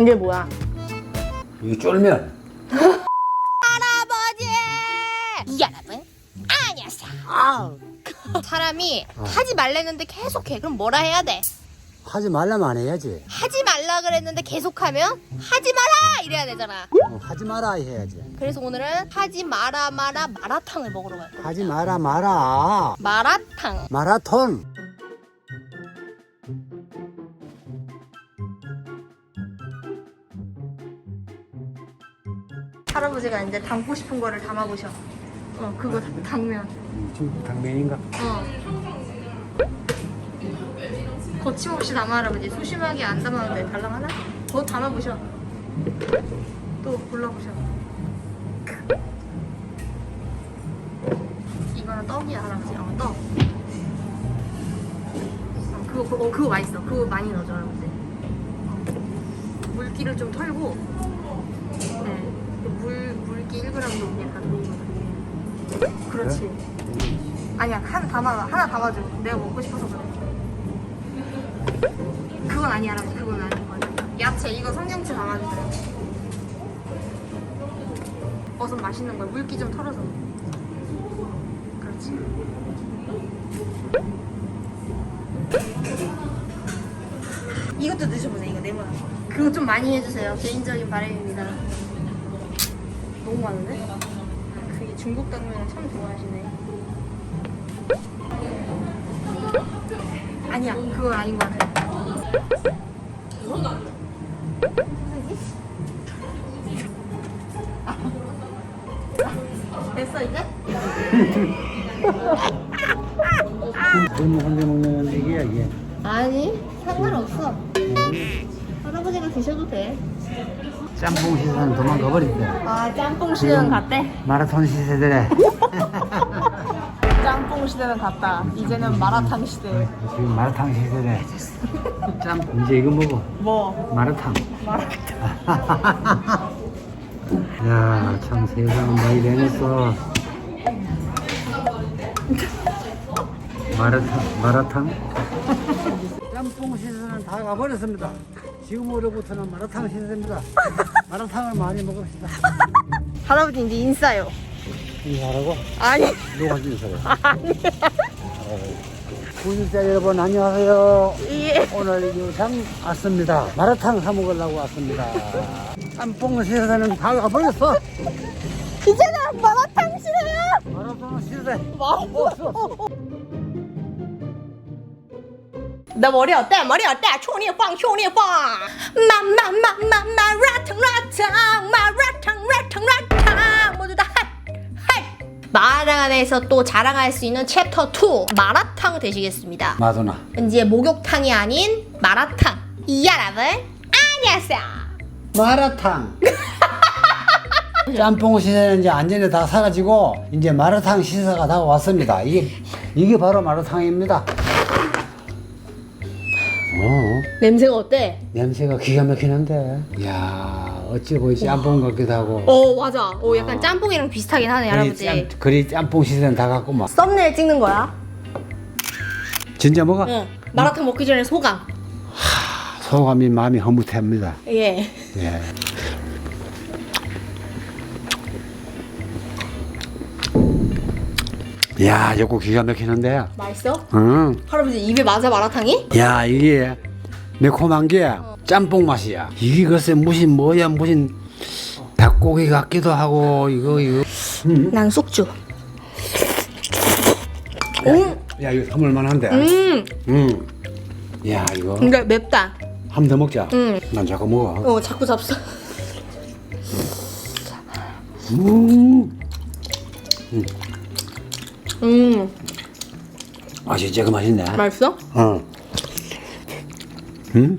이게 뭐야? 이게 쫄면. 할아버지! 여러분, 안녕하세요. 사람이 하지 말랬는데 계속해. 그럼 뭐라 해야 돼? 하지 말라면 안 해야지. 하지 말라 그랬는데 계속하면 하지 마라! 이래야 되잖아. 어, 하지 마라 해야지. 그래서 오늘은 하지 마라 마라 마라탕을 먹으러 갈 거야. 하지 마라 마라. 마라탕. 마라톤. 할아버지가 이제 담고 싶은 거를 담아보셔. 어, 그거 당면. 중국 당면인가? 어. 거침없이 담아 할아버지. 소심하게 안 담아도 돼. 달랑 하나? 더 담아보셔. 또 골라보셔. 이거는 떡이야 할아버지. 어, 떡. 어, 그거, 그거, 어, 그거 맛있어. 그거 많이 넣어줘 할아버지. 어. 물기를 좀 털고. 네. 물, 물기 1g 정도 약간 넣어줘. 그렇지. 아니야 하나 담아 하나 담아줘. 내가 먹고 싶어서 그래. 그건 아니야, 할아버지. 그건 아닌 거야. 야채 이거 성냥채 담아주세요. 버섯 맛있는 거야. 물기 좀 털어서. 그렇지. 이것도 드셔보세요. 이거 네모난 거. 그거 좀 많이 해주세요. 개인적인 바람입니다. 너무 많은데? 그게 중국 당면을 참 좋아하시네. 아니야, 그건 아닌 것 같아. 됐어 이제? 너무 혼자 먹는 얘기야 이게. 아니 상관없어. 할아버지가 드셔도 돼. 짬뽕 시세는 도망가 버린대. 아 짬뽕 시대는 갔대. 마라톤 시세들에 짬뽕 시대는 갔다. 이제는 마라탕 시대. 지금 마라탕 시세래. 짬뽕 이제 이거 먹어. 뭐? 마라탕. 야, 참 세상 많이 변했어. 마라탕, 마라탕? 짬뽕 시세는 다 가버렸습니다. 지금으로부터는 마라탕 시세입니다. 마라탕을 많이 먹읍시다. 할아버지 이제 인싸요. 인사하라고? 아니 누가 인사해? 구독자 여러분 안녕하세요. 예. 오늘 유상 왔습니다. 마라탕 사 먹으려고 왔습니다. 짬뽕 시세는 다 가버렸어. 이제는 마라탕 시대야. 마라탕 시세. 나 머리 어때? 머리 어때? 총리빵 총리빵 마마마마 마 라탕 라탕 마 라탕 라탕 라탕 모두 다 핫! 핫! 마라탕 안에서 또 자랑할 수 있는 챕터 2 마라탕 되시겠습니다 마도나. 이제 목욕탕이 아닌 마라탕 여러분 안녕하세요 마라탕. 짬뽕 시세는 이제 안전에 다 사라지고 이제 마라탕 시세가 다 왔습니다. 이게 이게 바로 마라탕입니다. 어, 냄새가 어때? 냄새가 기가 막히는데. 야, 어찌 보이 짬뽕 같기도 하고. 어 맞아 어 약간 짬뽕이랑 비슷하긴 하네 그리 할아버지 짬, 그리 짬뽕 시세는 다 갖고 막. 썸네일 찍는 거야 진짜 먹어? 응 마라탕 먹기 전에 소감 소감이 마음이 허무합니다. 예 예. 야, 이거 기가 막히는데. 맛있어? 응. 할아버지 입에 맞아 마라탕이? 야, 이게 매콤한 게 짬뽕 맛이야. 이게 글쎄 무슨 뭐야 무슨 닭고기 같기도 하고 이거 이거. 난 쑥주. 음, 야, 이거 선물 만한데. 음, 응. 야, 이거 근데 맵다. 한 번 더 먹자. 응. 난 자꾸 먹어. 어, 자꾸 잡숴. 음. 음, 맛이 진짜 맛있네. 맛있어? 어. 응?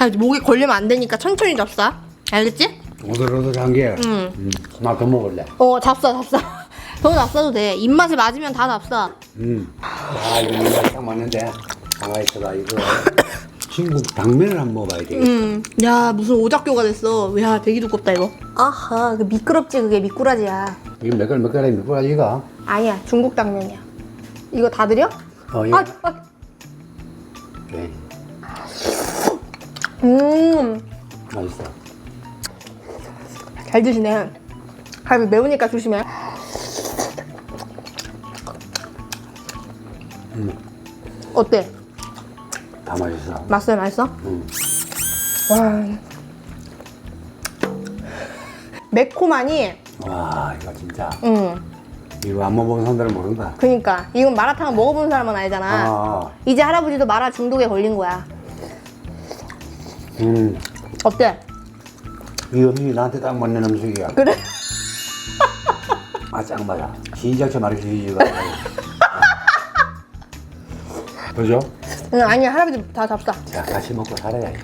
아, 목에 걸리면 안 되니까 천천히 잡숴. 알겠지? 오돌오돌한 게. 응. 음. 나더 먹을래. 어, 잡숴, 잡숴. 더 잡숴도 돼. 입맛에 맞으면 다 잡숴. 음. 아, 이거 딱 맞는데. 가만히 있어봐, 이거. 중국 당면을 한번 먹어봐야 돼. 음, 야, 무슨 오작교가 됐어. 야, 되게 두껍다, 이거. 아하, 그 미끄럽지, 그게 미꾸라지야. 몇 가지 이거. 아니야, 중국 당면이야. 이거 다 드려? 어, 이거. 아, 아, 그래. 음, 맛있어. 잘 드시네. 할아버지 매우니까 조심해. 음. 어때? 다 맛있어. 맛있어 맛있어? 음. 와. 매콤하니, 와 이거 진짜 음, 이거 안 먹어본 사람들은 모른다. 그니까 이건 마라탕 먹어본 사람은 알잖아. 아, 이제 할아버지도 마라 중독에 걸린 거야. 음, 어때? 이 음식이 나한테 딱 맞는 음식이야. 그래? 아, 짱 맞아. 시작처 말이 시지가. 그죠? 응, 아니야 할아버지 다 잡사. 자, 같이 먹고 살아야지.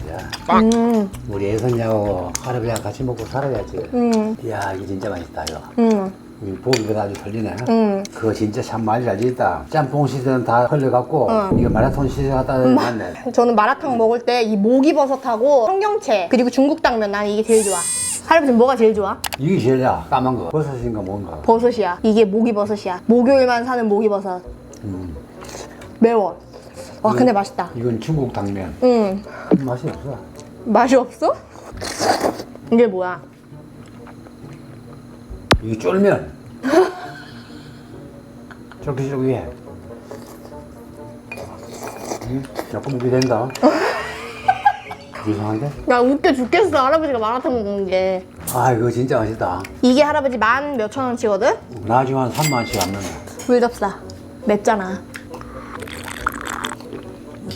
음, 우리 애선이하고 할아버지랑 같이 먹고 살아야지. 음, 이야, 이게 진짜 맛있다, 이거. 음, 이 보기보다 아주 틀리네. 음. 그거 진짜 참 많이 잘 짓다. 짬뽕 시세는 다 흘려갖고, 응. 이거 마라톤 시세 갖다 놨네. 저는 마라탕 먹을 때 이 모기버섯하고 청경채 그리고 중국 당면 난 이게 제일 좋아. 할아버지 뭐가 제일 좋아? 이게 제일이야. 까만 거. 버섯인가 뭔가. 버섯이야. 이게 모기버섯이야. 목요일만 사는 모기버섯. 음. 매워. 와 근데 맛있다. 이건 중국 당면. 음 맛이 없어. 맛이 없어? 이게 뭐야? 이게 쫄면. 쫄깃쫄깃해. 음, 조금 기된다. 이상한데? 나 웃겨 죽겠어 할아버지가 마라탕 먹는 게. 아, 이거 진짜 맛있다. 이게 할아버지 만 몇천 원치거든? 나중에 한 3만 원씩 안 넣네. 불접사. 맵잖아.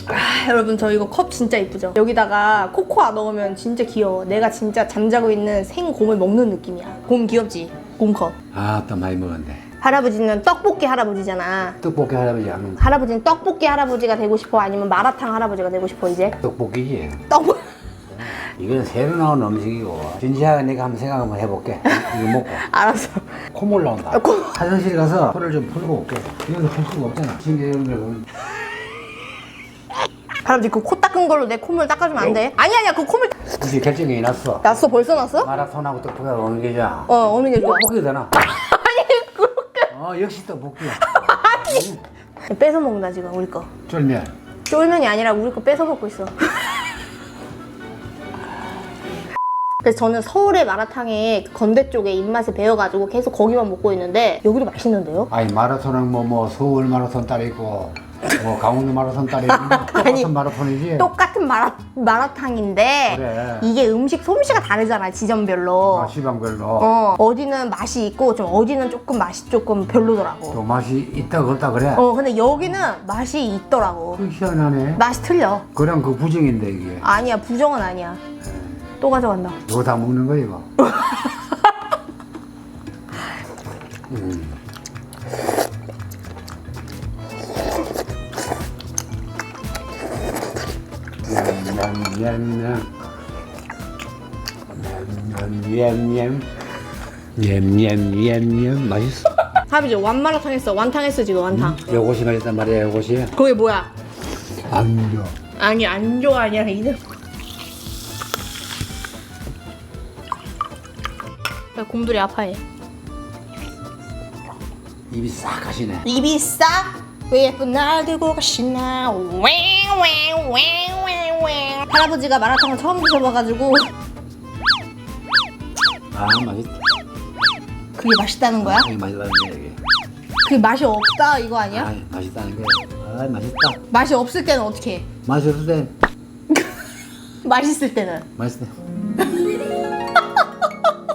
아, 여러분 저 이거 컵 진짜 이쁘죠? 여기다가 코코아 넣으면 진짜 귀여워. 내가 진짜 잠자고 있는 생곰을 먹는 느낌이야. 곰 귀엽지? 곰컵. 아, 또 많이 먹었네. 할아버지는 떡볶이 할아버지잖아. 떡볶이 할아버지 하는 할아버지는 떡볶이 할아버지가 되고 싶어? 아니면 마라탕 할아버지가 되고 싶어 이제? 떡볶이지. 떡 이건 새로 나온 음식이고. 진지하게 내가 한번 생각 한번 해볼게. 이거 먹고. 알았어. 콧물 나온다. 아, 콧- 화장실 가서 코를 좀 풀고 올게. 여기서 풀 수가 없잖아. 지금. 할 아버지 그코 닦은 걸로 내 콧물 닦아주면 안 돼? 아니 아니야 그 콧물 이제 결정이 났어. 났어 벌써 났어? 마라톤하고 떡볶이가 어느 게자? 어 어느 게 좋아? 떡볶이 되나? 아니 그렇게 어 역시 떡볶이야. 뺏어 먹는다 지금 우리 거 쫄면. 쫄면이 아니라 우리 거 뺏어 먹고 있어 그래서 저는 서울의 마라탕에 그 건대 쪽에 입맛에 배어가지고 계속 거기만 먹고 있는데 여기도 맛있는데요? 아니 마라톤은 뭐뭐 서울 마라톤 딸이 있고 뭐 강원도 마라톤 딸이 뭐 아니, 똑같은 마라톤이지. 똑같은 마라, 마라탕인데 그래. 이게 음식 솜씨가 다르잖아 지점별로 아, 시방별로 어, 어디는 맛이 있고 좀 어디는 조금 맛이 조금 별로더라고 또 맛이 있다 없다 그래. 어 근데 여기는 맛이 있더라고 그 희한하네. 맛이 틀려 그럼 그 부정인데 이게. 아니야 부정은 아니야 또 가져간다 이거 다 먹는 거 이거. 음. 냠냠냠냠 냠냠냠 냠냠냠냠 맛있어. 할아버지 완마라탕 했어. 완탕 했어 지금 완탕. 요것이 맛있단 말이야 요것이. 그게 뭐야? 안줘. 아니 안 좋아 아니야 이제 야, 곰돌이 아파해. 입이 싹 가시네. 입이 싹 왜 예쁜 날 들고 가시나? 왱왱왱왱왱 할아버지가 마라탕을 처음 드셔봐가지고 아 맛있다. 그게 맛있다는 거야? 이게 맛있다는 거야 이게. 그게 맛이 없다 이거 아니야? 아 맛있다는 거야. 아 맛있다. 맛이 없을 때는 어떻게 해? 맛이 없을 때 맛있을 때는 맛있네.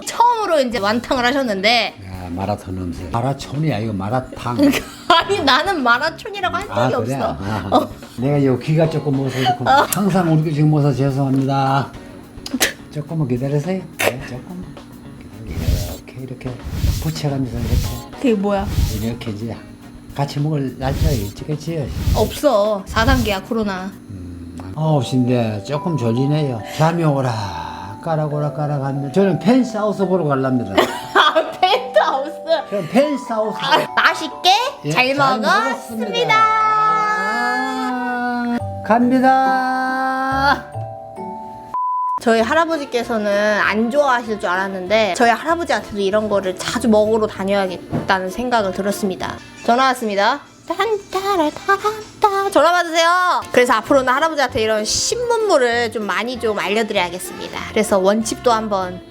처음으로 이제 완탕을 하셨는데 야 마라톤 음식. 마라촌이야 이거 마라탕. 아니 나는 마라촌이라고 한 적이 아 그래. 없어 아, 어. 내가 요 귀가 조금 먹어서 그렇고 항상 우리 지금 먹어서 죄송합니다. 조금만 기다리세요. 네, 조금. 이렇게 이렇게 붙여가면서 이렇게 그게 뭐야? 이렇게 이제 같이 먹을 날짜가 있겠지. 없어 4단계야 코로나 아홉 시인데 조금 졸리네요. 잠이 오라 까라고라 까라가면 저는 펜스하우스 보러 갈랍니다. 아 펜트하우스 저는 펜스하우스. 아, 맛있게 예, 잘 먹었습니다 아, 갑니다. 저희 할아버지께서는 안 좋아하실 줄 알았는데 저희 할아버지한테도 이런 거를 자주 먹으러 다녀야겠다는 생각을 들었습니다 전화 왔습니다 전화 받으세요. 그래서 앞으로는 할아버지한테 이런 신문물을 좀 많이 좀 알려드려야겠습니다. 그래서 원집도 한번